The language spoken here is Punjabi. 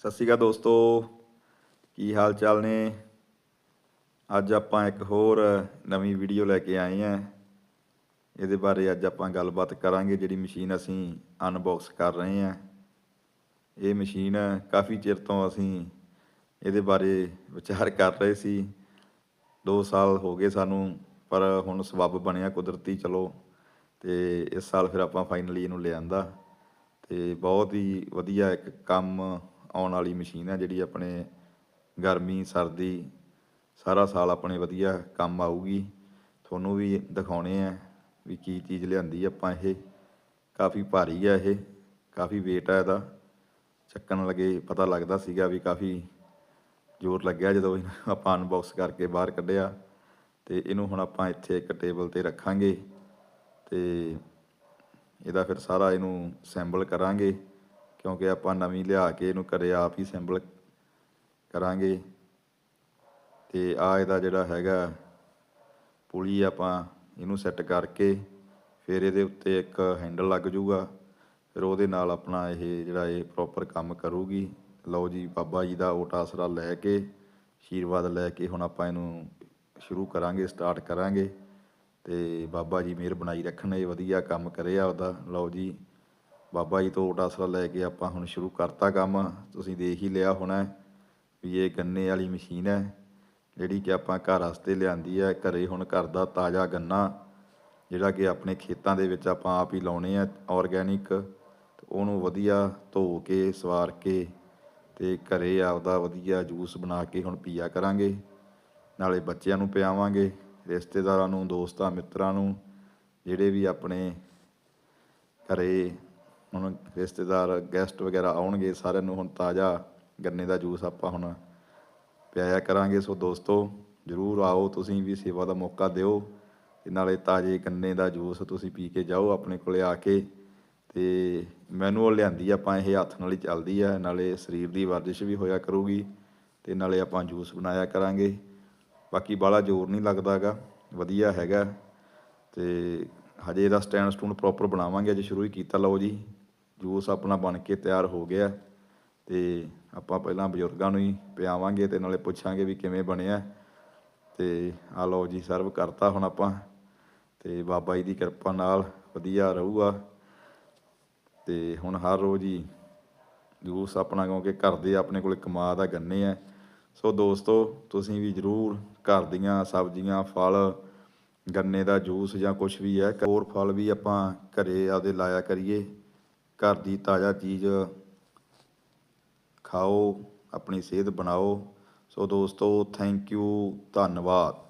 ਸਤਿ ਸ਼੍ਰੀ ਅਕਾਲ ਦੋਸਤੋ, ਕੀ ਹਾਲ ਚਾਲ ਨੇ? ਅੱਜ ਆਪਾਂ ਇੱਕ ਹੋਰ ਨਵੀਂ ਵੀਡੀਓ ਲੈ ਕੇ ਆਏ ਹਾਂ। ਇਹਦੇ ਬਾਰੇ ਅੱਜ ਆਪਾਂ ਗੱਲਬਾਤ ਕਰਾਂਗੇ, ਜਿਹੜੀ ਮਸ਼ੀਨ ਅਸੀਂ ਅਨਬਾਕਸ ਕਰ ਰਹੇ ਹਾਂ। ਇਹ ਮਸ਼ੀਨ ਕਾਫੀ ਚਿਰ ਤੋਂ ਅਸੀਂ ਇਹਦੇ ਬਾਰੇ ਵਿਚਾਰ ਕਰ ਰਹੇ ਸੀ। 2 ਸਾਲ ਹੋ ਗਏ ਸਾਨੂੰ, ਪਰ ਹੁਣ ਸਬੱਬ ਬਣਿਆ ਕੁਦਰਤੀ, ਚਲੋ। ਤੇ ਇਸ ਸਾਲ ਫਿਰ ਆਪਾਂ ਫਾਈਨਲੀ ਇਹਨੂੰ ਲਿਆਂਦਾ। ਤੇ ਬਹੁਤ ਹੀ ਵਧੀਆ ਇੱਕ ਕੰਮ ਆਉਣ ਵਾਲੀ ਮਸ਼ੀਨ ਹੈ ਜਿਹੜੀ ਆਪਣੇ ਗਰਮੀ, ਸਰਦੀ ਸਾਰਾ ਸਾਲ ਆਪਣੇ ਵਧੀਆ ਕੰਮ ਆਊਗੀ। ਤੁਹਾਨੂੰ ਵੀ ਦਿਖਾਉਣੇ ਆ ਵੀ ਕੀ ਚੀਜ਼ ਲਿਆਂਦੀ ਆਪਾਂ ਇਹ। ਕਾਫੀ ਭਾਰੀ ਆ ਇਹ, ਕਾਫੀ weight ਆ ਇਹਦਾ। ਚੱਕਣ ਲੱਗੇ ਪਤਾ ਲੱਗਦਾ ਸੀਗਾ ਵੀ ਕਾਫੀ ਜ਼ੋਰ ਲੱਗਿਆ ਜਦੋਂ ਇਹਨੂੰ ਆਪਾਂ ਅਨਬਾਕਸ ਕਰਕੇ ਬਾਹਰ ਕੱਢਿਆ। ਤੇ ਇਹਨੂੰ ਹੁਣ ਆਪਾਂ ਇੱਥੇ ਇੱਕ ਟੇਬਲ ਤੇ ਰੱਖਾਂਗੇ ਤੇ ਇਹਦਾ ਫਿਰ ਸਾਰਾ ਇਹਨੂੰ ਸੈਂਬਲ ਕਰਾਂਗੇ। ਕਿਉਂਕਿ ਆਪਾਂ ਨਵੀਂ ਲਿਆ ਕੇ ਇਹਨੂੰ ਘਰੇ ਆਪ ਹੀ ਸਿੰਬਲ ਕਰਾਂਗੇ। ਤੇ ਆ ਇਹਦਾ ਜਿਹੜਾ ਹੈਗਾ ਪੁਲੀ ਆਪਾਂ ਇਹਨੂੰ ਸੈੱਟ ਕਰਕੇ ਫਿਰ ਇਹਦੇ ਉੱਤੇ ਇੱਕ ਹੈਂਡਲ ਲੱਗ ਜਾਊਗਾ ਫਿਰ ਉਹਦੇ ਨਾਲ ਆਪਣਾ ਇਹ ਜਿਹੜਾ ਇਹ ਪ੍ਰੋਪਰ ਕੰਮ ਕਰੂਗੀ। ਲਓ ਜੀ, ਬਾਬਾ ਜੀ ਦਾ ਓਟ ਆਸਰਾ ਲੈ ਕੇ ਆਸ਼ੀਰਵਾਦ ਲੈ ਕੇ ਹੁਣ ਆਪਾਂ ਇਹਨੂੰ ਸ਼ੁਰੂ ਕਰਾਂਗੇ ਸਟਾਰਟ ਕਰਾਂਗੇ। ਤੇ ਬਾਬਾ ਜੀ ਮਿਹਰ ਬਣਾਈ ਰੱਖਣ, ਇਹ ਵਧੀਆ ਕੰਮ ਕਰਿਆ ਉਹਦਾ। ਲਓ ਜੀ। ਬਾਬਾ ਜੀ ਤੋਂ ਓਟ ਆਸਰਾ ਲੈ ਕੇ ਆਪਾਂ ਹੁਣ ਸ਼ੁਰੂ ਕਰਤਾ ਕੰਮ। ਤੁਸੀਂ ਦੇਖ ਹੀ ਲਿਆ ਹੋਣਾ ਵੀ ਇਹ ਗੰਨੇ ਵਾਲੀ ਮਸ਼ੀਨ ਹੈ, ਜਿਹੜੀ ਕਿ ਆਪਾਂ ਘਰ ਵਾਸਤੇ ਲਿਆਂਦੀ ਹੈ। ਘਰੇ ਹੁਣ ਘਰ ਦਾ ਤਾਜ਼ਾ ਗੰਨਾ, ਜਿਹੜਾ ਕਿ ਆਪਣੇ ਖੇਤਾਂ ਦੇ ਵਿੱਚ ਆਪਾਂ ਆਪ ਹੀ ਲਾਉਣੇ ਆ ਆਰਗੈਨਿਕ ਉਹਨੂੰ ਵਧੀਆ ਧੋ ਕੇ, ਸਵਾਰ ਕੇ ਤੇ ਘਰੇ ਆਪਦਾ ਵਧੀਆ ਜੂਸ ਬਣਾ ਕੇ ਹੁਣ ਪੀਆ ਕਰਾਂਗੇ। ਨਾਲੇ ਬੱਚਿਆਂ ਨੂੰ ਪਿਆਵਾਂਗੇ, ਰਿਸ਼ਤੇਦਾਰਾਂ ਨੂੰ, ਦੋਸਤਾਂ, ਮਿੱਤਰਾਂ ਨੂੰ, ਜਿਹੜੇ ਵੀ ਆਪਣੇ ਘਰੇ ਹੁਣ ਰਿਸ਼ਤੇਦਾਰ ਗੈਸਟ ਵਗੈਰਾ ਆਉਣਗੇ, ਸਾਰਿਆਂ ਨੂੰ ਹੁਣ ਤਾਜ਼ਾ ਗੰਨੇ ਦਾ ਜੂਸ ਆਪਾਂ ਹੁਣ ਪਿਆਇਆ ਕਰਾਂਗੇ। ਸੋ ਦੋਸਤੋ, ਜਰੂਰ ਆਓ, ਤੁਸੀਂ ਵੀ ਸੇਵਾ ਦਾ ਮੌਕਾ ਦਿਓ ਤੇ ਨਾਲੇ ਤਾਜ਼ੇ ਗੰਨੇ ਦਾ ਜੂਸ ਤੁਸੀਂ ਪੀ ਕੇ ਜਾਓ ਆਪਣੇ ਕੋਲੇ ਆ ਕੇ। ਤੇ ਮੈਨੂਅਲ ਲਿਆਂਦੀ ਆਪਾਂ, ਇਹ ਹੱਥ ਨਾਲ ਹੀ ਚੱਲਦੀ ਆ, ਨਾਲੇ ਸਰੀਰ ਦੀ ਵਰਜਿਸ਼ ਵੀ ਹੋਇਆ ਕਰੂਗੀ ਤੇ ਨਾਲੇ ਆਪਾਂ ਜੂਸ ਬਣਾਇਆ ਕਰਾਂਗੇ। ਬਾਕੀ ਬਾਲਾ ਜ਼ੋਰ ਨਹੀਂ ਲੱਗਦਾਗਾ ਵਧੀਆ ਹੈਗਾ ਤੇ ਹਜੇ ਇਹਦਾ ਸਟੈਂਡ ਸਟੂਨ ਪ੍ਰੋਪਰ ਬਣਾਵਾਂਗੇ, ਅੱਜ ਸ਼ੁਰੂ ਹੀ ਕੀਤਾ, ਲਓ ਜੀ। ਜੂਸ ਆਪਣਾ ਬਣ ਕੇ ਤਿਆਰ ਹੋ ਗਿਆ। ਤੇ ਆਪਾਂ ਪਹਿਲਾਂ ਬਜ਼ੁਰਗਾਂ ਨੂੰ ਹੀ ਪਿਆਵਾਂਗੇ ਤੇ ਨਾਲੇ ਪੁੱਛਾਂਗੇ ਵੀ ਕਿਵੇਂ ਬਣਿਆ। ਤੇ ਆ ਲਓ ਜੀ ਸਰਵ ਕਰਤਾ ਹੁਣ ਆਪਾਂ। ਤੇ ਬਾਬਾ ਜੀ ਦੀ ਕਿਰਪਾ ਨਾਲ ਵਧੀਆ ਰਹੂਗਾ। ਤੇ ਹੁਣ ਹਰ ਰੋਜ਼ ਹੀ ਜੂਸ ਆਪਣਾ, ਕਿਉਂਕਿ ਘਰ ਦੇ ਆਪਣੇ ਕੋਲ ਕਮਾ ਦਾ ਗੰਨੇ ਆ। ਸੋ ਦੋਸਤੋ, ਤੁਸੀਂ ਵੀ ਜਰੂਰ ਘਰ ਦੀਆਂ ਸਬਜ਼ੀਆਂ, ਫਲ, ਗੰਨੇ ਦਾ ਜੂਸ ਜਾਂ ਕੁਝ ਵੀ ਹੈ, ਹੋਰ ਫਲ ਵੀ ਆਪਾਂ ਘਰੇ ਆਪਦੇ ਲਾਇਆ ਕਰੀਏ। ਘਰ ਦੀ ਤਾਜ਼ਾ ਚੀਜ਼ ਖਾਓ ਆਪਣੀ ਸਿਹਤ ਬਣਾਓ। ਸੋ ਦੋਸਤੋ ਥੈਂਕ ਯੂ ਧੰਨਵਾਦ।